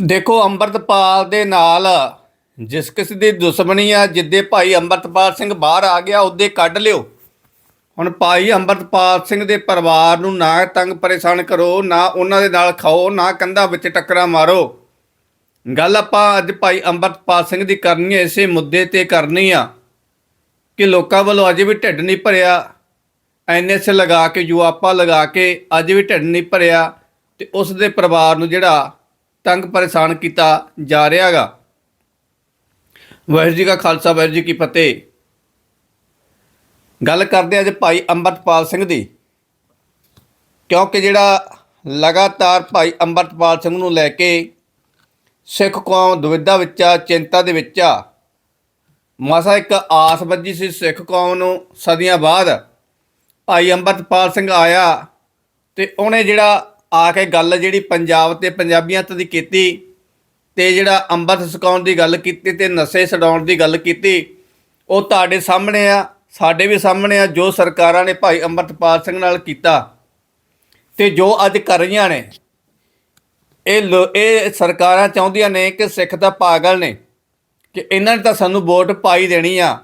ਦੇਖੋ ਅੰਮ੍ਰਿਤਪਾਲ ਦੇ ਨਾਲ ਜਿਸ ਕਿਸ ਦੀ ਦੁਸ਼ਮਣੀ ਆ, ਜਿੱਦੇ ਭਾਈ ਅੰਮ੍ਰਿਤਪਾਲ ਸਿੰਘ ਬਾਹਰ ਆ ਗਿਆ, ਉਹਦੇ ਕੱਢ ਲਿਓ। ਹੁਣ ਭਾਈ ਅੰਮ੍ਰਿਤਪਾਲ ਸਿੰਘ ਦੇ ਪਰਿਵਾਰ ਨੂੰ ਨਾ ਤੰਗ ਪਰੇਸ਼ਾਨ ਕਰੋ, ਨਾ ਉਹਨਾਂ ਦੇ ਨਾਲ ਖਾਓ, ਨਾ ਕੰਧਾਂ ਵਿੱਚ ਟੱਕਰਾਂ ਮਾਰੋ। ਗੱਲ ਆਪਾਂ ਅੱਜ ਭਾਈ ਅੰਮ੍ਰਿਤਪਾਲ ਸਿੰਘ ਦੀ ਕਰਨੀ ਹੈ, ਇਸੇ ਮੁੱਦੇ ਤੇ ਕਰਨੀ ਆ ਕਿ ਲੋਕਾਂ ਵੱਲੋਂ ਅਜੇ ਵੀ ਢਿੱਡ ਨਹੀਂ ਭਰਿਆ। ਐਨਐਸ ਲਗਾ ਕੇ ਜੁਆਪਾ ਲਗਾ ਕੇ ਅਜੇ ਵੀ ਢਿੱਡ ਨਹੀਂ ਭਰਿਆ ਤੇ ਉਸ ਦੇ ਪਰਿਵਾਰ ਨੂੰ ਜਿਹੜਾ ਤੰਗ ਪਰੇਸ਼ਾਨ ਕੀਤਾ ਜਾ ਰਿਹਾ ਰਿਹਾਗਾ ਵਾਹਿਗੁਰੂ ਜੀ ਕਾ ਖਾਲਸਾ, ਵਾਹਿਗੁਰੂ ਜੀ ਕੀ ਫਤਿਹ। ਗੱਲ ਕਰਦੇ ਹਾਂ ਅੱਜ ਭਾਈ ਅੰਮ੍ਰਿਤਪਾਲ ਸਿੰਘ ਦੀ। ਕਿਉਂਕਿ ਜਿਹੜਾ ਲਗਾਤਾਰ ਭਾਈ ਅੰਮ੍ਰਿਤਪਾਲ ਸਿੰਘ ਨੂੰ ਲੈ ਕੇ ਸਿੱਖ ਕੌਮ ਦੁਵਿਧਾ ਵਿੱਚ ਆ, ਚਿੰਤਾ ਦੇ ਵਿੱਚ ਆ, ਮਸਾ ਇੱਕ ਆਸ ਵੱਜੀ ਸੀ ਸਿੱਖ ਕੌਮ ਨੂੰ ਸਦੀਆਂ ਬਾਅਦ। ਭਾਈ ਅੰਮ੍ਰਿਤਪਾਲ ਸਿੰਘ ਆਇਆ ਤੇ ਉਹਨੇ ਜਿਹੜਾ ਆ ਕੇ ਗੱਲ ਜਿਹੜੀ ਪੰਜਾਬ ਤੇ ਪੰਜਾਬੀਆਂ ਤੇ ਦੀ ਕੀਤੀ ਤੇ ਜਿਹੜਾ ਅੰਮ੍ਰਿਤ ਛਕਾਉਣ ਦੀ ਗੱਲ ਕੀਤੀ ਤੇ ਨਸ਼ੇ ਛਡਾਉਣ ਦੀ ਗੱਲ ਕੀਤੀ, ਉਹ ਤੁਹਾਡੇ ਸਾਹਮਣੇ ਆ, ਸਾਡੇ ਵੀ ਸਾਹਮਣੇ ਆ, ਜੋ ਸਰਕਾਰਾਂ ਨੇ ਭਾਈ ਅੰਮ੍ਰਿਤਪਾਲ ਸਿੰਘ ਨਾਲ ਕੀਤਾ ਤੇ ਜੋ ਅੱਜ ਕਰ ਰਹੀਆਂ ਨੇ, ਇਹ ਲੋ- ਇਹ ਸਰਕਾਰਾਂ ਚਾਹੁੰਦੀਆਂ ਨੇ ਕਿ ਸਿੱਖ ਤਾਂ ਪਾਗਲ ਨੇ, ਕਿ ਇਹਨਾਂ ਨੇ ਤਾਂ ਸਾਨੂੰ ਵੋਟ ਪਾਈ ਦੇਣੀ ਆ,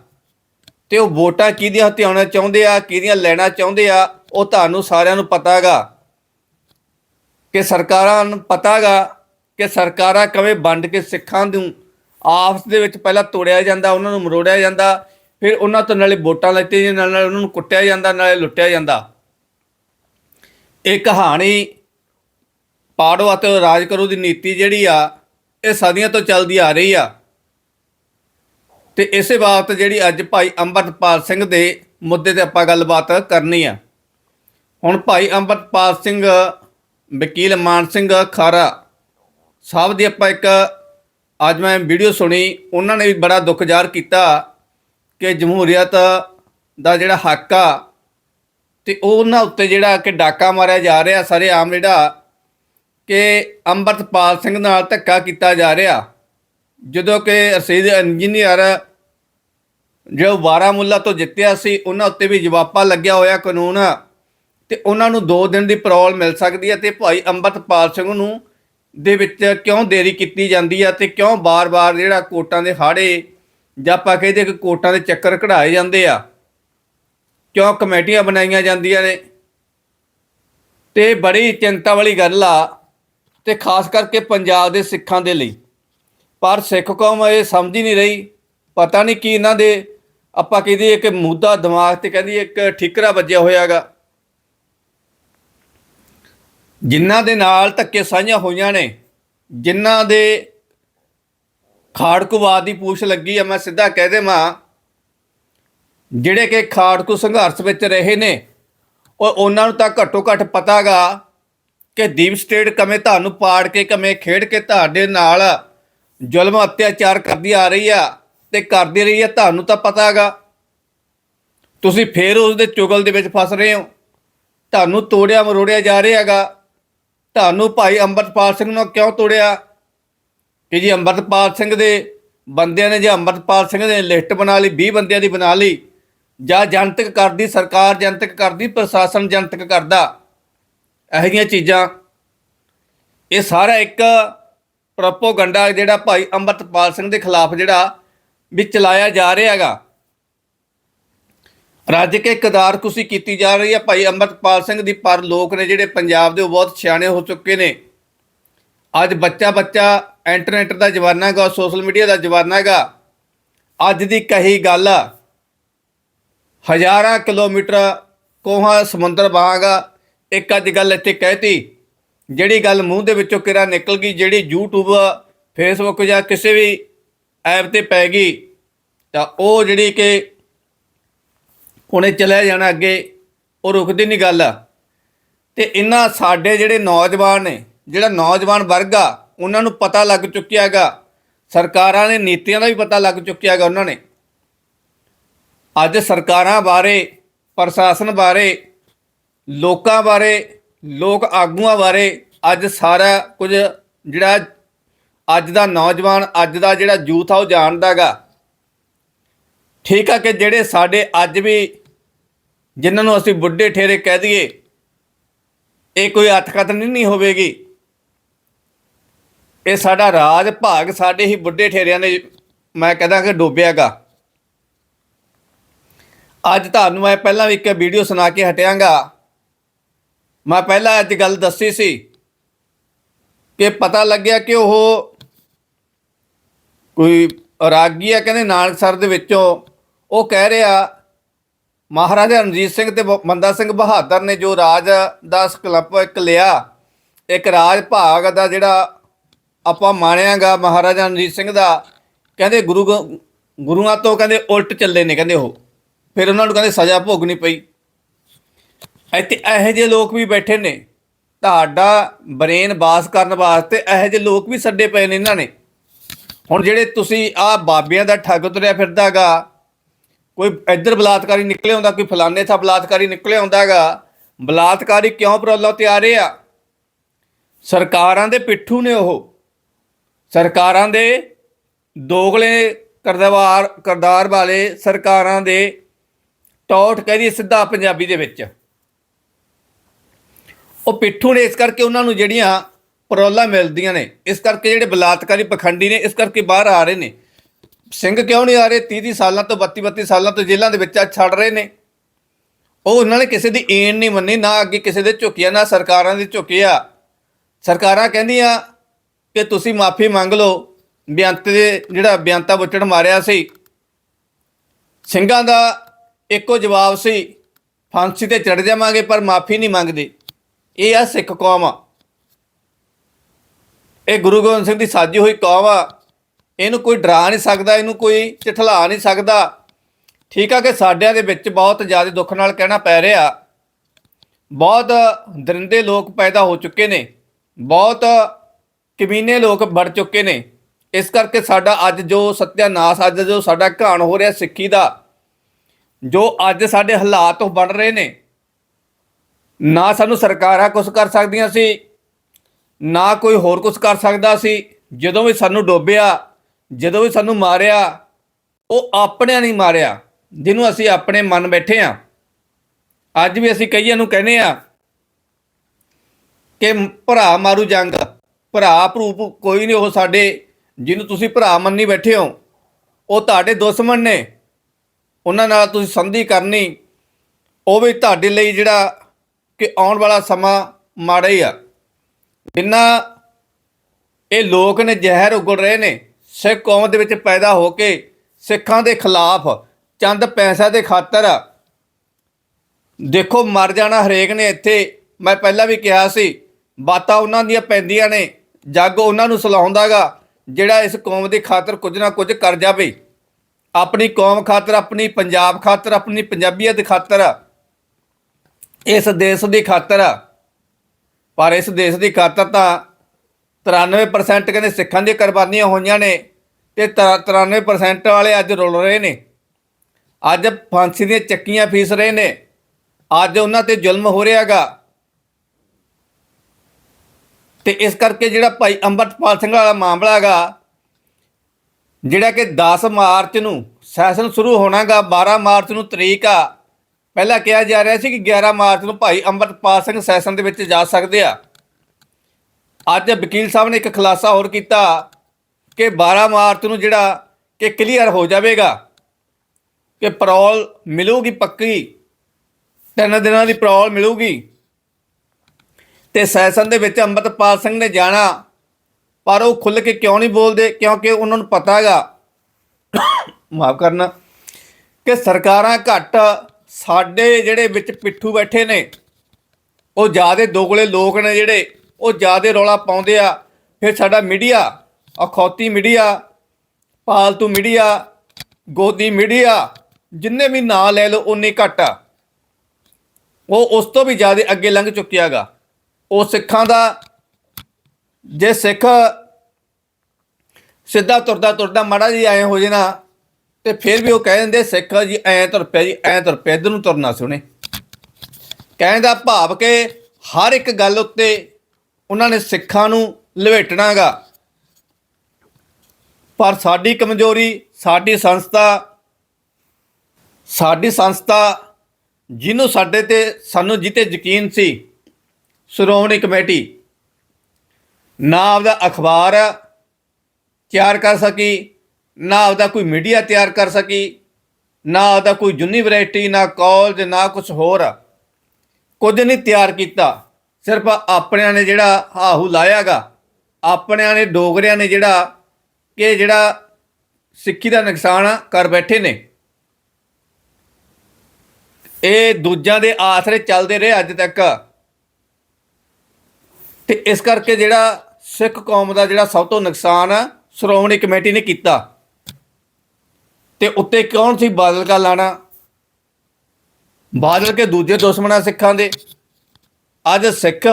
ਤੇ ਉਹ ਵੋਟਾਂ ਕਿਹਦੀਆਂ ਹਥਿਆਉਣਾ ਚਾਹੁੰਦੇ ਆ, ਕਿਹਦੀਆਂ ਲੈਣਾ ਚਾਹੁੰਦੇ ਆ, ਉਹ ਤੁਹਾਨੂੰ ਸਾਰਿਆਂ ਨੂੰ ਪਤਾ ਹੈਗਾ ਕਿ ਸਰਕਾਰਾਂ ਨੂੰ ਪਤਾ ਹੈਗਾ ਕਿ ਸਰਕਾਰਾਂ ਕਵੇਂ ਵੰਡ ਕੇ ਸਿੱਖਾਂ ਨੂੰ ਆਪਸ ਦੇ ਵਿੱਚ ਪਹਿਲਾਂ ਤੋੜਿਆ ਜਾਂਦਾ ਉਹਨਾਂ ਨੂੰ ਮਰੋੜਿਆ ਜਾਂਦਾ ਫਿਰ ਉਹਨਾਂ ਤੋਂ ਨਾਲੇ ਵੋਟਾਂ ਲੈਤੀਆਂ ਜਾਂਦੀਆਂ, ਨਾਲ ਨਾਲ ਉਹਨਾਂ ਨੂੰ ਕੁੱਟਿਆ ਜਾਂਦਾ ਨਾਲੇ ਲੁੱਟਿਆ ਜਾਂਦਾ। ਇਹ ਕਹਾਣੀ ਪਾੜੋ ਅਤੇ ਰਾਜ ਕਰੋ ਦੀ ਨੀਤੀ ਜਿਹੜੀ ਆ ਇਹ ਸਦੀਆਂ ਤੋਂ ਚੱਲਦੀ ਆ ਰਹੀ ਆ। ਤੇ ਇਸੇ ਬਾਬਤ ਜਿਹੜੀ ਅੱਜ ਭਾਈ ਅੰਮ੍ਰਿਤਪਾਲ ਸਿੰਘ ਦੇ ਮੁੱਦੇ ਤੇ ਆਪਾਂ ਗੱਲਬਾਤ ਕਰਨੀ ਆ। ਹੁਣ ਭਾਈ ਅੰਮ੍ਰਿਤਪਾਲ ਸਿੰਘ ਵਕੀਲ ਮਾਨ ਸਿੰਘ ਖਾਰਾ ਸਾਹਿਬ ਦੀ ਆਪਾਂ ਇੱਕ ਅੱਜ ਮੈਂ ਵੀਡੀਓ ਸੁਣੀ, ਉਹਨਾਂ ਨੇ ਵੀ ਬੜਾ ਦੁੱਖ ਜ਼ਾਹਰ ਕੀਤਾ ਕਿ ਜਮਹੂਰੀਅਤ ਦਾ ਜਿਹੜਾ ਹੱਕ ਆ ਤੇ ਉਹਨਾਂ ਉੱਤੇ ਜਿਹੜਾ ਕਿ ਡਾਕਾ ਮਾਰਿਆ ਜਾ ਰਿਹਾ, ਸਾਰੇ ਆਮ ਜਿਹੜਾ ਕਿ ਅੰਮ੍ਰਿਤਪਾਲ ਸਿੰਘ ਨਾਲ ਧੱਕਾ ਕੀਤਾ ਜਾ ਰਿਹਾ। ਜਦੋਂ ਕਿ ਰਸੀਦ ਇੰਜੀਨੀਅਰ ਜੋ ਬਾਰਾਮੁੱਲਾ ਤੋਂ ਜਿੱਤਿਆ ਸੀ, ਉਹਨਾਂ ਉੱਤੇ ਵੀ ਜਵਾਬਾ ਲੱਗਿਆ ਹੋਇਆ ਕਾਨੂੰਨ। ਤੇ ਉਹਨਾਂ ਨੂੰ 2 ਦਿਨ ਦੀ ਪੈਰੋਲ ਮਿਲ ਸਕਦੀ ਹੈ ਤੇ ਭਾਈ ਅੰਮ੍ਰਿਤਪਾਲ ਸਿੰਘ ਨੂੰ ਦੇ ਵਿੱਚ ਕਿਉਂ ਦੇਰੀ ਕੀਤੀ ਜਾਂਦੀ ਹੈ ਤੇ ਕਿਉਂ ਬਾਰ-ਬਾਰ ਜਿਹੜਾ ਕੋਟਾਂ ਦੇ ਹਾੜੇ ਜਾਂ ਆਪਾਂ ਕਹਿੰਦੇ ਕਿ ਕੋਟਾਂ ਦੇ ਚੱਕਰ ਕਢਾਏ ਜਾਂਦੇ ਆ, ਕਿਉਂ ਕਮੇਟੀਆਂ ਬਣਾਈਆਂ ਜਾਂਦੀਆਂ ਨੇ। ਤੇ ਬੜੀ ਚਿੰਤਾ ਵਾਲੀ ਗੱਲ ਆ ਤੇ ਖਾਸ ਕਰਕੇ ਪੰਜਾਬ ਦੇ ਸਿੱਖਾਂ ਦੇ ਲਈ। ਪਰ ਸਿੱਖ ਕੌਮ ਇਹ ਸਮਝ ਹੀ ਨਹੀਂ ਰਹੀ, ਪਤਾ ਨਹੀਂ ਕੀ ਇਹਨਾਂ ਦੇ ਆਪਾਂ ਕਹਿੰਦੇ ਕਿ ਮੁੱਦਾ ਦਿਮਾਗ ਤੇ ਕਹਿੰਦੀ ਇੱਕ ਠਿਕਰਾ ਵੱਜਿਆ ਹੋਇਆਗਾ। ਜਿਨ੍ਹਾਂ ਦੇ ਨਾਲ ਧੱਕੇ ਸਾਂਝਾਂ ਹੋਈਆਂ ਨੇ, ਜਿਨ੍ਹਾਂ ਦੇ ਖਾੜਕੂਵਾਦ ਦੀ ਪੂਛ ਲੱਗੀ ਆ, ਮੈਂ ਸਿੱਧਾ ਕਹਿ ਦੇਵਾਂ, ਜਿਹੜੇ ਕਿ ਖਾੜਕੂ ਸੰਘਰਸ਼ ਵਿੱਚ ਰਹੇ ਨੇ, ਉਹ ਉਹਨਾਂ ਨੂੰ ਤਾਂ ਘੱਟੋ ਘੱਟ ਪਤਾਗਾ ਕਿ ਦੀਪ ਸਟੇਟ ਕਮੇ ਤੁਹਾਨੂੰ ਪਾੜ ਕੇ ਕਮੇ ਖੇਡ ਕੇ ਤੁਹਾਡੇ ਨਾਲ ਜ਼ੁਲਮ ਅਤਿਆਚਾਰ ਕਰਦੀ ਆ ਰਹੀ ਆ ਤੇ ਕਰਦੀ ਰਹੀ ਆ, ਤੁਹਾਨੂੰ ਤਾਂ ਪਤਾਗਾ। ਤੁਸੀਂ ਫੇਰ ਉਸ ਦੇ ਚੁਗਲ ਦੇ ਵਿੱਚ ਫਸ ਰਹੇ ਹੋ। ਤੁਹਾਨੂੰ ਤੋੜਿਆ ਮਰੋੜਿਆ ਜਾ ਰਿਹਾ ਹੈਗਾ ਤੁਹਾਨੂੰ ਭਾਈ ਅੰਮ੍ਰਿਤਪਾਲ ਸਿੰਘ ਨੂੰ ਕਿਉਂ ਤੋੜਿਆ? ਕਿ ਜੀ ਅੰਮ੍ਰਿਤਪਾਲ ਸਿੰਘ ਦੇ ਬੰਦਿਆਂ ਨੇ ਜੇ ਅੰਮ੍ਰਿਤਪਾਲ ਸਿੰਘ ਨੇ ਲਿਸਟ ਬਣਾ ਲਈ 20 ਬੰਦਿਆਂ ਦੀ ਬਣਾ ਲਈ, ਜਾਂ ਜਨਤਕ ਕਰਦੀ, ਸਰਕਾਰ ਜਨਤਕ ਕਰਦੀ, ਪ੍ਰਸ਼ਾਸਨ ਜਨਤਕ ਕਰਦਾ? ਇਹੋ ਜਿਹੀਆਂ ਚੀਜ਼ਾਂ। ਇਹ ਸਾਰਾ ਇੱਕ ਪ੍ਰੋਪੋਗੰਡਾ ਜਿਹੜਾ ਭਾਈ ਅੰਮ੍ਰਿਤਪਾਲ ਸਿੰਘ ਦੇ ਖਿਲਾਫ ਜਿਹੜਾ ਵੀ ਚਲਾਇਆ ਜਾ ਰਿਹਾ ਹੈਗਾ। ਰੱਜ ਕੇ ਕਦਾਰ ਕੁਸੀ ਕੀਤੀ ਜਾ ਰਹੀ ਹੈ। ਭਾਈ ਅੰਮ੍ਰਿਤਪਾਲ ਸਿੰਘ ਦੀ ਪਰ ਲੋਕ ਨੇ ਜਿਹੜੇ ਪੰਜਾਬ ਦੇ ਉਹ ਬਹੁਤ ਸਿਆਣੇ ਹੋ ਚੁੱਕੇ ਨੇ। ਅੱਜ ਬੱਚਾ ਬੱਚਾ ਇੰਟਰਨੈਟ ਦਾ ਜਵਾਨਾ ਹੈਗਾ, ਸੋਸ਼ਲ ਮੀਡੀਆ ਦਾ ਜਵਾਨਾ ਹੈਗਾ। ਅੱਜ ਦੀ ਕਹੀ ਗੱਲ ਹਜ਼ਾਰਾਂ ਕਿਲੋਮੀਟਰ ਕੋਹਾਂ ਸਮੁੰਦਰ ਵਹਾਗਾ ਇੱਕ ਅੱਜ ਗੱਲ ਇੱਥੇ ਕਹਿਤੀ, ਜਿਹੜੀ ਗੱਲ ਮੂੰਹ ਦੇ ਵਿੱਚੋਂ ਕਿਰਾ ਨਿਕਲ ਗਈ, ਜਿਹੜੀ YouTube, Facebook ਜਾਂ ਕਿਸੇ ਵੀ ਐਪ ਤੇ ਪੈ ਗਈ, ਤਾਂ ਉਹ ਜਿਹੜੀ ਕਿ ਉਹਨੇ ਚਲਿਆ ਜਾਣਾ ਅੱਗੇ, ਉਹ ਰੁਕਦੀ ਨਹੀਂ ਗੱਲ। ਤੇ ਇਹਨਾਂ ਸਾਡੇ ਜਿਹੜੇ ਨੌਜਵਾਨ ਨੇ, ਜਿਹੜਾ ਨੌਜਵਾਨ ਵਰਗ ਆ, ਉਹਨਾਂ ਨੂੰ ਪਤਾ ਲੱਗ ਚੁੱਕਿਆ ਹੈਗਾ। ਸਰਕਾਰਾਂ ਨੇ ਨੀਤੀਆਂ ਦਾ ਵੀ ਪਤਾ ਲੱਗ ਚੁੱਕਿਆ ਹੈਗਾ ਉਹਨਾਂ ਨੇ। ਅੱਜ ਸਰਕਾਰਾਂ ਬਾਰੇ, ਪ੍ਰਸ਼ਾਸਨ ਬਾਰੇ, ਲੋਕਾਂ ਬਾਰੇ, ਲੋਕ ਆਗੂਆਂ ਬਾਰੇ, ਅੱਜ ਸਾਰਾ ਕੁਝ ਜਿਹੜਾ ਅੱਜ ਦਾ ਨੌਜਵਾਨ, ਅੱਜ ਦਾ ਜਿਹੜਾ ਯੂਥ ਆ, ਉਹ ਜਾਣਦਾਗਾ ਠੀਕ ਆ ਕਿ ਜਿਹੜੇ ਸਾਡੇ ਅੱਜ ਵੀ ਜਿਨ੍ਹਾਂ ਨੂੰ ਅਸੀਂ ਬੁੱਢੇ ਠੇਰੇ ਕਹਿ ਦਈਏ, ਇਹ ਕੋਈ ਅਤਕਤ ਨਹੀਂ ਨਹੀਂ ਹੋਵੇਗੀ। ਇਹ ਸਾਡਾ ਰਾਜ ਭਾਗ ਸਾਡੇ ਹੀ ਬੁੱਢੇ ਠੇਰਿਆਂ ਨੇ ਮੈਂ ਕਹਿੰਦਾ ਕਿ ਡੋਬਿਆਗਾ। ਅੱਜ ਤੁਹਾਨੂੰ ਮੈਂ ਪਹਿਲਾਂ ਵੀ ਇੱਕ ਵੀਡੀਓ ਸੁਣਾ ਕੇ ਹਟਿਆਂਗਾ। ਮੈਂ ਪਹਿਲਾਂ ਅੱਜ ਗੱਲ ਦੱਸੀ ਸੀ ਕਿ ਪਤਾ ਲੱਗਿਆ ਕਿ ਉਹ ਕੋਈ ਰਾਗੀ ਆ ਕਹਿੰਦੇ ਨਾਨਕ ਨਾਨਕਸਰ ਦੇ ਵਿੱਚੋਂ ਉਹ ਕਹਿ ਰਿਹਾ, ਮਹਾਰਾਜਾ ਰਣਜੀਤ ਸਿੰਘ ਤੇ ਬ- ਬੰਦਾ ਸਿੰਘ ਬਹਾਦਰ ਨੇ ਜੋ ਰਾਜ ਦਾ ਸਕਲਪ ਇੱਕ ਲਿਆ, ਇੱਕ ਰਾਜ ਭਾਗ ਦਾ ਜਿਹੜਾ ਆਪਾਂ ਮਾਣਿਆਗਾ ਮਹਾਰਾਜਾ ਰਣਜੀਤ ਸਿੰਘ ਦਾ, ਕਹਿੰਦੇ ਗੁਰੂ ਗ- ਗੁਰੂਆਂ ਤੋਂ ਕਹਿੰਦੇ ਉਲਟ ਚੱਲੇ ਨੇ ਕਹਿੰਦੇ ਉਹ। ਫਿਰ ਉਹਨਾਂ ਨੂੰ ਕਹਿੰਦੇ ਸਜ਼ਾ ਭੋਗਣੀ ਪਈ। ਇੱਥੇ ਇਹੋ ਜਿਹੇ ਲੋਕ ਵੀ ਬੈਠੇ ਨੇ। ਤੁਹਾਡਾ ਬ੍ਰੇਨ ਬਾਸ ਕਰਨ ਵਾਸਤੇ ਇਹੋ ਜਿਹੇ ਲੋਕ ਵੀ ਛੱਡੇ ਪਏ ਨੇ ਇਹਨਾਂ ਨੇ। ਹੁਣ ਜਿਹੜੇ ਤੁਸੀਂ ਆ ਬਾਬਿਆਂ ਦਾ ਠੱਗ ਤੁਰਿਆ ਫਿਰਦਾਗਾ ਕੋਈ ਇੱਧਰ ਬਲਾਤਕਾਰੀ ਨਿਕਲੇ ਹੁੰਦਾ, ਕੋਈ ਫਲਾਣੇ ਥਾਂ ਬਲਾਤਕਾਰੀ ਨਿਕਲੇ ਹੁੰਦਾਗਾ ਬਲਾਤਕਾਰੀ ਕਿਉਂ ਪ੍ਰੋਲਾ ਤੇ ਆ ਰਹੇ? ਆ ਸਰਕਾਰਾਂ ਦੇ ਪਿੱਠੂ ਨੇ ਉਹ। ਸਰਕਾਰਾਂ ਦੇ ਦੋਗਲੇ ਕਰਦਵਾਰ, ਕਰਦਾਰ ਵਾਲੇ ਸਰਕਾਰਾਂ ਦੇ ਟੌਟ ਕਹਦੀ ਸਿੱਧਾ ਪੰਜਾਬੀ ਦੇ ਵਿੱਚ। ਉਹ ਪਿੱਠੂ ਨੇ ਇਸ ਕਰਕੇ ਉਹਨਾਂ ਨੂੰ ਜਿਹੜੀਆਂ ਪਰੋਲਾ ਮਿਲਦੀਆਂ ਨੇ, ਇਸ ਕਰਕੇ ਜਿਹੜੇ ਬਲਾਤਕਾਰੀ ਪਖੰਡੀ ਨੇ, ਇਸ ਕਰਕੇ ਬਾਹਰ ਆ ਰਹੇ ਨੇ। ਸਿੰਘ ਕਿਉਂ ਨਹੀਂ ਆ ਰਹੇ? 30 30 ਸਾਲਾਂ ਤੋਂ 32 32 ਸਾਲਾਂ ਤੋਂ ਜੇਲ੍ਹਾਂ ਦੇ ਵਿੱਚ ਆ ਛੱਡ ਰਹੇ ਨੇ। ਉਹ ਉਹਨਾਂ ਨੇ ਕਿਸੇ ਦੀ ਏਨ ਨਹੀਂ ਮੰਨੀ, ਨਾ ਅੱਗੇ ਕਿਸੇ ਦੇ ਝੁਕਿਆ, ਨਾ ਸਰਕਾਰਾਂ ਦੀ ਝੁਕਿਆ। ਸਰਕਾਰਾਂ ਕਹਿੰਦੀਆਂ ਕਿ ਤੁਸੀਂ ਮਾਫੀ ਮੰਗ ਲਓ। ਬੇਅੰਤ ਦੇ ਜਿਹੜਾ ਬੇਅੰਤਾ ਬੁੱਚੜ ਮਾਰਿਆ ਸੀ, ਸਿੰਘਾਂ ਦਾ ਇੱਕੋ ਜਵਾਬ ਸੀ, ਫਾਂਸੀ ਤੇ ਚੜ ਜਾਵਾਂਗੇ, ਪਰ ਮਾਫੀ ਨਹੀਂ ਮੰਗਦੇ। ਇਹ ਆ ਸਿੱਖ ਕੌਮ ਆ। ਇਹ ਗੁਰੂ ਗੋਬਿੰਦ ਸਿੰਘ ਦੀ ਸਾਜੀ ਹੋਈ ਕੌਮ ਆ। ਇਹਨੂੰ ਕੋਈ ਡਰਾ ਨਹੀਂ ਸਕਦਾ, ਇਹਨੂੰ ਕੋਈ ਝਠਲਾ ਨਹੀਂ ਸਕਦਾ। ਠੀਕ ਆ ਕਿ ਸਾਡਿਆਂ ਦੇ ਵਿੱਚ ਬਹੁਤ ਜ਼ਿਆਦਾ ਦੁੱਖ ਨਾਲ ਕਹਿਣਾ ਪੈ ਰਿਹਾ। ਬਹੁਤ ਦਰਿੰਦੇ ਲੋਕ ਪੈਦਾ ਹੋ ਚੁੱਕੇ ਨੇ। ਬਹੁਤ ਕਮੀਨੇ ਲੋਕ ਵੜ ਚੁੱਕੇ ਨੇ। ਇਸ ਕਰਕੇ ਸਾਡਾ ਅੱਜ ਜੋ ਸਤਿਆਨਾਸ਼, ਅੱਜ ਜੋ ਸਾਡਾ ਘਾਣ ਹੋ ਰਿਹਾ ਸਿੱਖੀ ਦਾ, ਜੋ ਅੱਜ ਸਾਡੇ ਹਾਲਾਤ ਬਣ ਰਹੇ ਨੇ, ਨਾ ਸਾਨੂੰ ਸਰਕਾਰਾਂ ਕੁਝ ਕਰ ਸਕਦੀਆਂ ਸੀ, ਨਾ ਕੋਈ ਹੋਰ ਕੁਝ ਕਰ ਸਕਦਾ ਸੀ। ਜਦੋਂ ਵੀ ਸਾਨੂੰ ਡੋਬਿਆ ਜਦੋਂ ਵੀ ਸਾਨੂੰ ਮਾਰਿਆ, ਉਹ ਆਪਣਿਆਂ ਨਹੀਂ ਮਾਰਿਆ, ਜਿਹਨੂੰ ਅਸੀਂ ਆਪਣੇ ਮਨ ਬੈਠੇ ਆ। ਅੱਜ ਵੀ ਅਸੀਂ ਕਈਆਂ ਨੂੰ ਕਹਿੰਦੇ ਆ ਕਿ ਭਰਾ ਮਾਰੂ ਜੰਗ। ਭਰਾ ਭਰੂਪ ਕੋਈ ਨਹੀਂ ਉਹ ਸਾਡੇ, ਜਿਹਨੂੰ ਤੁਸੀਂ ਭਰਾ ਮੰਨੀ ਬੈਠੇ ਹੋ। ਉਹ ਤੁਹਾਡੇ ਦੁਸ਼ਮਣ ਨੇ। ਉਹਨਾਂ ਨਾਲ ਤੁਸੀਂ ਸੰਧੀ ਕਰਨੀ। ਉਹ ਵੀ ਤੁਹਾਡੇ ਲਈ ਜਿਹੜਾ ਕਿ ਆਉਣ ਵਾਲਾ ਸਮਾਂ ਮਾੜਾ ਹੀ ਆ। ਜਿੰਨਾ ਇਹ ਲੋਕ ਨੇ ਜ਼ਹਿਰ ਉਗਲ ਰਹੇ ਨੇ ਸਿੱਖ ਕੌਮ ਦੇ ਵਿੱਚ ਪੈਦਾ ਹੋ ਕੇ ਸਿੱਖਾਂ ਦੇ ਖਿਲਾਫ ਚੰਦ ਪੈਸਾ ਦੇ ਖਾਤਰ ਦੇਖੋ ਮਰ ਜਾਣਾ ਹਰੇਕ ਨੇ ਇੱਥੇ। ਮੈਂ ਪਹਿਲਾਂ ਵੀ ਕਿਹਾ ਸੀ, ਬਾਤਾਂ ਉਹਨਾਂ ਦੀਆਂ ਪੈਂਦੀਆਂ ਨੇ, ਜੱਗ ਉਹਨਾਂ ਨੂੰ ਸਲਾਉਂਦਾਗਾ, ਜਿਹੜਾ ਇਸ ਕੌਮ ਦੀ ਖਾਤਰ ਕੁਝ ਨਾ ਕੁਝ ਕਰ ਜਾਵੇ। ਆਪਣੀ ਕੌਮ ਖਾਤਰ, ਆਪਣੀ ਪੰਜਾਬ ਖਾਤਰ, ਆਪਣੀ ਪੰਜਾਬੀਅਤ ਦੀ ਖਾਤਰ, ਇਸ ਦੇਸ਼ ਦੀ ਖਾਤਰ। ਪਰ ਇਸ ਦੇਸ਼ ਦੀ ਖਾਤਰ ਤਾਂ 93% ਕਹਿੰਦੇ ਸਿੱਖਾਂ ਦੀਆਂ ਕੁਰਬਾਨੀਆਂ ਹੋਈਆਂ ਨੇ ਤੇ ਤ- 93% ਵਾਲੇ ਅੱਜ ਰੁਲ ਰਹੇ ਨੇ। ਅੱਜ ਫਾਂਸੀ ਦੀਆਂ ਚੱਕੀਆਂ ਫੀਸ ਰਹੇ ਨੇ। ਅੱਜ ਉਹਨਾਂ ਤੇ ਜ਼ੁਲਮ ਹੋ ਰਿਹਾਗਾ। ਤੇ ਇਸ ਕਰਕੇ ਜਿਹੜਾ ਭਾਈ ਅੰਮ੍ਰਿਤਪਾਲ ਸਿੰਘ ਵਾਲਾ ਮਾਮਲਾ ਹੈਗਾ, ਜਿਹੜਾ ਕਿ 10 ਮਾਰਚ ਨੂੰ ਸੈਸ਼ਨ ਸ਼ੁਰੂ ਹੋਣਾਗਾ 12 ਮਾਰਚ ਨੂੰ ਤਰੀਕ ਆ, ਪਹਿਲਾਂ ਕਿਹਾ ਜਾ ਰਿਹਾ ਸੀ ਕਿ 11 ਮਾਰਚ ਨੂੰ ਭਾਈ ਅੰਮ੍ਰਿਤਪਾਲ ਸਿੰਘ ਸੈਸ਼ਨ ਦੇ ਵਿੱਚ ਜਾ ਸਕਦੇ ਆ। ਅੱਜ ਵਕੀਲ ਸਾਹਿਬ ਨੇ ਇੱਕ ਖੁਲਾਸਾ ਹੋਰ ਕੀਤਾ ਕਿ 12 ਮਾਰਚ ਨੂੰ ਜਿਹੜਾ ਕਿ ਕਲੀਅਰ ਹੋ ਜਾਵੇਗਾ ਕਿ ਪੈਰੋਲ ਮਿਲੂਗੀ ਪੱਕੀ, ਤਿੰਨ ਦਿਨਾਂ ਦੀ ਪੈਰੋਲ ਮਿਲੂਗੀ। ਤੇ ਸੈਸ਼ਨ ਦੇ ਵਿੱਚ ਅੰਮ੍ਰਿਤਪਾਲ ਸਿੰਘ ਨੇ ਜਾਣਾ, ਪਰ ਉਹ ਖੁੱਲ ਕੇ ਕਿਉਂ ਨਹੀਂ ਬੋਲਦੇ? ਕਿਉਂਕਿ ਉਹਨਾਂ ਨੂੰ ਪਤਾ ਹੈਗਾ, ਮਾਫ ਕਰਨਾ, ਕਿ ਸਰਕਾਰਾਂ ਘੱਟ ਸਾਡੇ ਜਿਹੜੇ ਵਿੱਚ ਪਿੱਠੂ ਬੈਠੇ ਨੇ, ਉਹ ਜਿਆਦੇ ਦੋਗਲੇ ਲੋਕ ਨੇ ਜਿਹੜੇ ਉਹ ਜਿਆਦੇ ਰੌਲਾ ਪਾਉਂਦੇ ਆ, ਫਿਰ ਸਾਡਾ ਮੀਡੀਆ, ਅਖੌਤੀ ਮੀਡੀਆ, ਪਾਲਤੂ ਮੀਡੀਆ, ਗੋਦੀ ਮੀਡੀਆ, ਜਿੰਨੇ ਵੀ ਨਾਂ ਲੈ ਲਓ ਉਨੇ ਘੱਟ ਆ। ਉਹ ਉਸ ਤੋਂ ਵੀ ਜ਼ਿਆਦਾ ਅੱਗੇ ਲੰਘ ਚੁੱਕਿਆਗਾ ਉਹ ਸਿੱਖਾਂ ਦਾ, ਜੇ ਸਿੱਖ ਸਿੱਧਾ ਤੁਰਦਾ ਤੁਰਦਾ ਮਾੜਾ ਜੀ ਐ ਹੋ ਜੇ ਨਾ, ਤੇ ਫਿਰ ਵੀ ਉਹ ਕਹਿ ਦਿੰਦੇ, ਸਿੱਖ ਜੀ ਐਂ ਤੁਰ ਪਿਆ ਜੀ, ਐਂ ਤੁਰ ਪਿਆ, ਇੱਧਰ ਨੂੰ ਤੁਰਨਾ ਸੁਣੇ। ਕਹਿਣ ਦਾ ਭਾਵ ਕਿ ਹਰ ਇੱਕ ਗੱਲ ਉੱਤੇ ਉਹਨਾਂ ਨੇ ਸਿੱਖਾਂ ਨੂੰ ਲਵੇਟਣਾਗਾ। ਪਰ ਸਾਡੀ ਕਮਜ਼ੋਰੀ, ਸਾਡੀ ਸੰਸਥਾ ਸਾਡੀ ਸੰਸਥਾ ਜਿਹਨੂੰ ਸਾਡੇ ਤੇ ਸਾਨੂੰ ਜਿੱਤੇ ਯਕੀਨ ਸੀ, ਸ਼੍ਰੋਮਣੀ ਕਮੇਟੀ, ਨਾ ਆਪਦਾ ਅਖਬਾਰ ਤਿਆਰ ਕਰ ਸਕੀ, ਨਾ ਆਪਦਾ ਕੋਈ ਮੀਡੀਆ ਤਿਆਰ ਕਰ ਸਕੀ, ਨਾ ਆਪਦਾ ਕੋਈ ਯੂਨੀਵਰਸਿਟੀ, ਨਾ ਕਾਲਜ, ਨਾ ਕੁਝ ਹੋਰ ਕੁਝ ਨਹੀਂ ਤਿਆਰ ਕੀਤਾ। ਸਿਰਫ ਆਪਣਿਆਂ ਨੇ ਜਿਹੜਾ ਹਾਹੂ ਲਾਇਆਗਾ, ਆਪਣਿਆਂ ਨੇ, ਡੋਗਰਿਆਂ ਨੇ ਜਿਹੜਾ ਕਿ ਜਿਹੜਾ ਸਿੱਖੀ ਦਾ ਨੁਕਸਾਨ ਕਰ ਬੈਠੇ ਨੇ। ਇਹ ਦੂਜਿਆਂ ਦੇ ਆਸਰੇ ਚੱਲਦੇ ਰਹੇ ਅੱਜ ਤੱਕ। ਤੇ ਇਸ ਕਰਕੇ ਜਿਹੜਾ ਸਿੱਖ ਕੌਮ ਦਾ ਜਿਹੜਾ ਸਭ ਤੋਂ ਨੁਕਸਾਨ ਸ਼੍ਰੋਮਣੀ ਕਮੇਟੀ ਨੇ ਕੀਤਾ। ਤੇ ਉੱਤੇ ਕੌਣ ਸੀ ਬਾਦਲ ਕਾ ਲਾਣਾ? ਬਾਦਲ ਕੇ ਦੂਜੇ ਦੁਸ਼ਮਣਾ ਸਿੱਖਾਂ ਦੇ। ਅੱਜ ਸਿੱਖ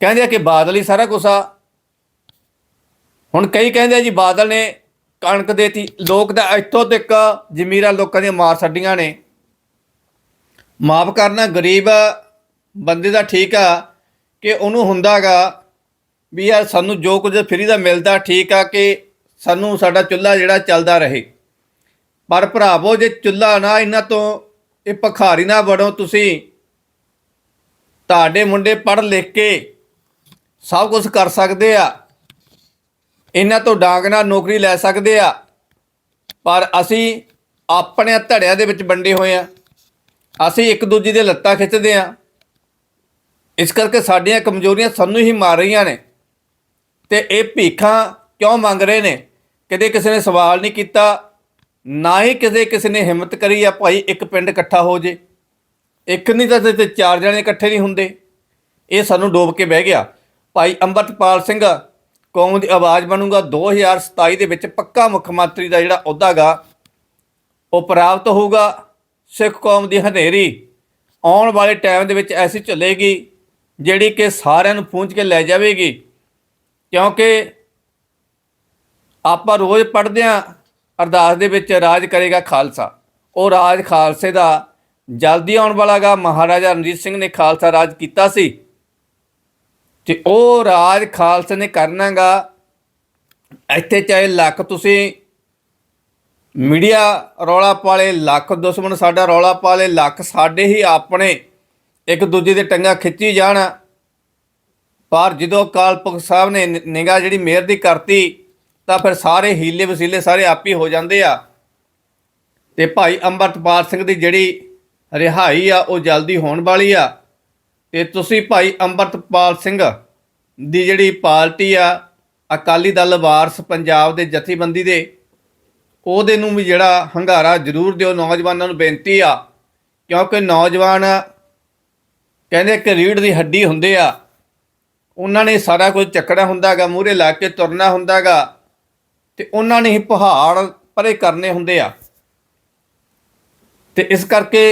ਕਹਿੰਦੇ ਆ ਕਿ ਬਾਦਲ ਹੀ ਸਾਰਾ ਕੁਛ ਆ। ਹੁਣ ਕਈ ਕਹਿੰਦੇ ਆ ਜੀ ਬਾਦਲ ਨੇ ਕਣਕ ਦੇਤੀ। ਲੋਕ ਦਾ ਇੱਥੋਂ ਤੱਕ ਜ਼ਮੀਰਾਂ ਲੋਕਾਂ ਦੀਆਂ ਮਾਰ ਛੱਡੀਆਂ ਨੇ। ਮਾਫ ਕਰਨਾ, ਗਰੀਬ ਬੰਦੇ ਦਾ ਠੀਕ ਆ ਕਿ ਉਹਨੂੰ ਹੁੰਦਾਗਾ ਵੀ ਯਾਰ ਸਾਨੂੰ ਜੋ ਕੁਝ ਫਰੀ ਦਾ ਮਿਲਦਾ, ਠੀਕ ਆ ਕਿ ਸਾਨੂੰ ਸਾਡਾ ਚੁੱਲ੍ਹਾ ਜਿਹੜਾ ਚੱਲਦਾ ਰਹੇ। ਪਰ ਭਰਾਵੋ, ਜੇ ਚੁੱਲ੍ਹਾ ਨਾ ਇਹਨਾਂ ਤੋਂ, ਇਹ ਭਖਾਰੀ ਨਾ ਬਣੋ ਤੁਸੀਂ। ਤੁਹਾਡੇ ਮੁੰਡੇ ਪੜ੍ਹ ਲਿਖ ਕੇ ਸਭ ਕੁਝ ਕਰ ਸਕਦੇ ਆ। ਇਹਨਾਂ ਤੋਂ ਡਾਂਗ ਨਾਲ ਨੌਕਰੀ ਲੈ ਸਕਦੇ ਆ। ਪਰ ਅਸੀਂ ਆਪਣੇ ਧੜਿਆਂ ਦੇ ਵਿੱਚ ਵੰਡੇ ਹੋਏ ਆ। ਅਸੀਂ ਇੱਕ ਦੂਜੇ ਦੇ ਲੱਤਾਂ ਖਿੱਚਦੇ ਆ। ਇਸ ਕਰਕੇ ਸਾਡੀਆਂ ਕਮਜ਼ੋਰੀਆਂ ਸਾਨੂੰ ਹੀ ਮਾਰ ਰਹੀਆਂ ਨੇ। ਤੇ ਇਹ ਭੀਖਾਂ ਕਿਉਂ ਮੰਗ ਰਹੇ ਨੇ? ਕਦੇ ਕਿਸੇ ਨੇ ਸਵਾਲ ਨਹੀਂ ਕੀਤਾ, ਨਾ ਹੀ ਕਿਸੇ ਕਿਸੇ ਨੇ ਹਿੰਮਤ ਕਰੀ ਆ ਭਾਈ ਇੱਕ ਪਿੰਡ ਇਕੱਠਾ ਹੋ ਜੇ। ਇੱਕ ਨਹੀਂ ਤਾਂ ਤੇ ਚਾਰ ਜਣੇ ਇਕੱਠੇ ਨਹੀਂ ਹੁੰਦੇ। ਇਹ ਸਾਨੂੰ ਡੋਬ ਕੇ ਬਹਿ ਗਿਆ। ਭਾਈ ਅੰਮ੍ਰਿਤਪਾਲ ਸਿੰਘ, ਕੌਮ ਦੀ ਆਵਾਜ਼ ਬਣੂਗਾ। 2027 ਦੇ ਵਿੱਚ ਪੱਕਾ ਮੁੱਖ ਮੰਤਰੀ ਦਾ ਜਿਹੜਾ ਅਹੁਦਾ ਗਾ ਉਹ ਪ੍ਰਾਪਤ ਹੋਊਗਾ। ਸਿੱਖ ਕੌਮ ਦੀ ਹਨੇਰੀ ਆਉਣ ਵਾਲੇ ਟਾਈਮ ਦੇ ਵਿੱਚ ਐਸੀ ਚੱਲੇਗੀ, ਜਿਹੜੀ ਕਿ ਸਾਰਿਆਂ ਨੂੰ ਪੂੰਝ ਕੇ ਲੈ ਜਾਵੇਗੀ। ਕਿਉਂਕਿ ਆਪਾਂ ਰੋਜ਼ ਪੜ੍ਹਦੇ ਹਾਂ, ਅਰਦਾਸ ਦੇ ਵਿੱਚ ਰਾਜ ਕਰੇਗਾ ਖਾਲਸਾ। ਉਹ ਰਾਜ ਖਾਲਸੇ ਦਾ ਜਲਦੀ ਆਉਣ ਵਾਲਾਗਾ ਮਹਾਰਾਜਾ ਰਣਜੀਤ ਸਿੰਘ ਨੇ ਖਾਲਸਾ ਰਾਜ ਕੀਤਾ ਸੀ। ਤੇ ਉਹ ਰਾਜ ਖਾਲਸੇ ਨੇ ਕਰਨਾਗਾ ਇੱਥੇ ਚਾਹੇ ਲੱਖ ਤੁਸੀਂ ਮੀਡੀਆ ਰੌਲਾ ਪਾਲੇ ਲੱਖ ਦੁਸ਼ਮਣ ਸਾਡਾ ਰੌਲਾ ਪਾਲੇ ਲੱਖ ਸਾਡੇ ਹੀ ਆਪਣੇ ਇੱਕ ਦੂਜੇ ਦੇ ਟੰਗਾ ਖਿੱਚੀ ਜਾਣ। ਪਰ ਜਦੋਂ ਅਕਾਲ ਪੁਰਖ ਸਾਹਿਬ ਨੇ, ਨਿਗਾਹ ਜਿਹੜੀ ਮਿਹਰ ਦੀ ਕਰਤੀ, ਤਾਂ ਫਿਰ ਸਾਰੇ ਹੀਲੇ ਵਸੀਲੇ ਸਾਰੇ ਆਪ ਹੀ ਹੋ ਜਾਂਦੇ ਆ। ਤੇ ਭਾਈ ਅੰਮ੍ਰਿਤਪਾਲ ਸਿੰਘ ਦੀ ਜਿਹੜੀ ਰਿਹਾਈ ਆ, ਉਹ ਜਲਦੀ ਹੋਣ ਵਾਲੀ ਆ। ਤੇ ਤੁਸੀਂ ਭਾਈ ਅੰਮ੍ਰਿਤਪਾਲ ਸਿੰਘ ਦੀ ਜਿਹੜੀ ਪਾਰਟੀ ਆ, ਅਕਾਲੀ ਦਲ ਵਾਰਸ ਪੰਜਾਬ ਦੇ ਜਥੇਬੰਦੀ ਦੇ, ਉਹਦੇ ਨੂੰ ਵੀ ਜਿਹੜਾ ਹੰਗਾਰਾ ਜ਼ਰੂਰ ਦਿਓ। ਨੌਜਵਾਨਾਂ ਨੂੰ ਬੇਨਤੀ ਆ, ਕਿਉਂਕਿ ਨੌਜਵਾਨ ਕਹਿੰਦੇ ਕਿ ਰੀੜ ਦੀ ਹੱਡੀ ਹੁੰਦੇ ਆ, ਉਹਨਾਂ ਨੇ ਸਾਰਾ ਕੁਝ ਚੱਕਣਾ ਹੁੰਦਾਗਾ ਮੂਹਰੇ ਲਾ ਕੇ ਤੁਰਨਾ ਹੁੰਦਾਗਾ ਤੇ ਉਹਨਾਂ ਨੇ ਹੀ ਪਹਾੜ ਪਰੇ ਕਰਨੇ ਹੁੰਦੇ ਆ। ਤੇ ਇਸ ਕਰਕੇ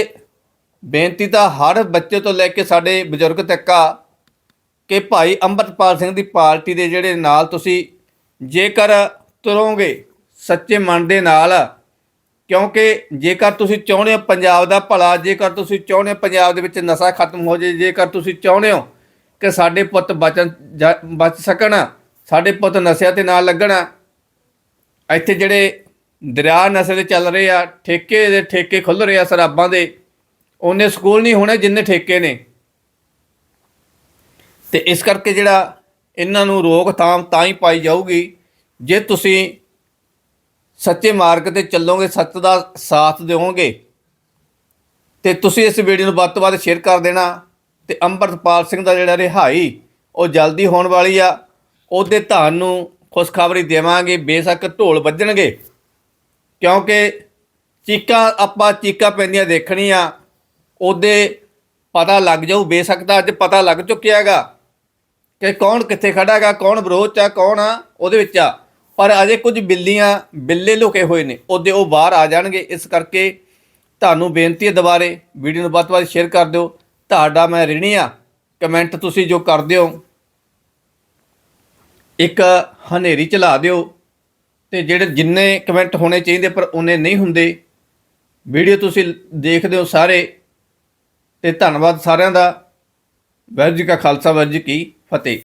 ਬੇਨਤੀ ਤਾਂ ਹਰ ਬੱਚੇ ਤੋਂ ਲੈ ਕੇ ਸਾਡੇ ਬਜ਼ੁਰਗ ਤੱਕ ਆ ਕਿ ਭਾਈ ਅੰਮ੍ਰਿਤਪਾਲ ਸਿੰਘ ਦੀ ਪਾਰਟੀ ਦੇ ਜਿਹੜੇ ਨਾਲ ਤੁਸੀਂ ਜੇਕਰ ਤੁਰੋਗੇ ਸੱਚੇ ਮਨ ਦੇ ਨਾਲ, ਕਿਉਂਕਿ ਜੇਕਰ ਤੁਸੀਂ ਚਾਹੁੰਦੇ ਹੋ ਪੰਜਾਬ ਦਾ ਭਲਾ, ਜੇਕਰ ਤੁਸੀਂ ਚਾਹੁੰਦੇ ਹੋ ਪੰਜਾਬ ਦੇ ਵਿੱਚ ਨਸ਼ਾ ਖਤਮ ਹੋ ਜੇ ਜੇਕਰ ਤੁਸੀਂ ਚਾਹੁੰਦੇ ਹੋ ਕਿ ਸਾਡੇ ਪੁੱਤ ਬਚਨ ਜਾ- ਬਚ ਸਕਣ, ਸਾਡੇ ਪੁੱਤ ਨਸ਼ਿਆਂ ਤੇ ਨਾ ਲੱਗਣ, ਇੱਥੇ ਜਿਹੜੇ ਦਰਿਆ ਨਸ਼ੇ ਦੇ ਚੱਲ ਰਹੇ ਆ, ਠੇਕੇ ਦੇ ਠੇਕੇ ਖੁੱਲ ਰਹੇ ਆ, ਸ਼ਰਾਬਾਂ ਦੇ ਉਹਨੇ ਸਕੂਲ ਨਹੀਂ ਹੋਣੇ ਜਿੰਨੇ ਠੇਕੇ ਨੇ। ਤੇ ਇਸ ਕਰਕੇ ਜਿਹੜਾ ਇਹਨਾਂ ਨੂੰ ਰੋਕਥਾਮ ਤਾਂ ਹੀ ਪਾਈ ਜਾਊਗੀ। ਜੇ ਤੁਸੀਂ ਸੱਚੇ ਮਾਰਗ ਤੇ ਚੱਲੋਗੇ, ਸੱਚ ਦਾ ਸਾਥ ਦਿਓਗੇ, ਤੇ ਤੁਸੀਂ ਇਸ ਵੀਡੀਓ ਨੂੰ ਵੱਧ ਤੋਂ ਵੱਧ ਸ਼ੇਅਰ ਕਰ ਦੇਣਾ, ਤੇ ਅੰਮ੍ਰਿਤਪਾਲ ਸਿੰਘ ਦਾ ਜਿਹੜਾ ਰਿਹਾਈ, ਉਹ ਜਲਦੀ ਹੋਣ ਵਾਲੀ ਆ। ਉਹਦੇ ਧਾਨ ਨੂੰ ਖੁਸ਼ਖਬਰੀ ਦੇਵਾਂਗੇ, ਬੇਸ਼ੱਕ ਢੋਲ ਵੱਜਣਗੇ। ਕਿਉਂਕਿ ਚੀਕਾਂ, ਆਪਾਂ ਚੀਕਾਂ ਪੈਂਦੀਆਂ ਦੇਖਣੀਆਂ। ਉਹਦੇ ਪਤਾ ਲੱਗ ਜਾਊ, ਬੇਸ਼ੱਕ ਤਾਂ ਅੱਜ ਪਤਾ ਲੱਗ ਚੁੱਕਿਆ ਚੁੱਕਿਆਗਾ ਕਿ ਕੌਣ ਕਿੱਥੇ ਖੜਾ ਹੈਗਾ, ਕੌਣ ਵਿਰੋਧ ਚ ਆ, ਕੌਣ ਆ, ਉਹਦੇ ਵਿੱਚ ਆ। ਪਰ ਅਜੇ ਕੁਝ ਬਿੱਲੀਆਂ, ਬਿੱਲੇ ਲੁਕੇ ਹੋਏ ਨੇ, ਉਹਦੇ ਉਹ ਬਾਹਰ ਆ ਜਾਣਗੇ। ਇਸ ਕਰਕੇ ਤੁਹਾਨੂੰ ਬੇਨਤੀ ਹੈ ਦੁਬਾਰੇ ਵੀਡੀਓ ਨੂੰ ਵੱਧ ਤੋਂ ਵੱਧ ਸ਼ੇਅਰ ਕਰ ਦਿਓ। ਤੁਹਾਡਾ ਮੈਂ ਰਿਣੀ ਆ। ਕਮੈਂਟ ਤੁਸੀਂ ਜੋ ਕਰਦੇ ਹੋ, ਇੱਕ ਹਨੇਰੀ ਚਲਾ ਦਿਓ ਤੇ ਜਿਹੜੇ ਜਿੰਨੇ ਕਮੈਂਟ ਹੋਣੇ ਚਾਹੀਦੇ ਪਰ ਉਹਨੇ ਨਹੀਂ ਹੁੰਦੇ, ਵੀਡੀਓ ਤੁਸੀਂ ਦੇਖਦੇ ਹੋ ਸਾਰੇ। ਤੇ ਧੰਨਵਾਦ ਸਾਰਿਆਂ ਦਾ। ਵਾਹਿਗੁਰੂ ਜੀ ਕਾ ਖਾਲਸਾ ਵਾਹਿਗੁਰੂ ਜੀ ਕੀ ਫਤਿਹ।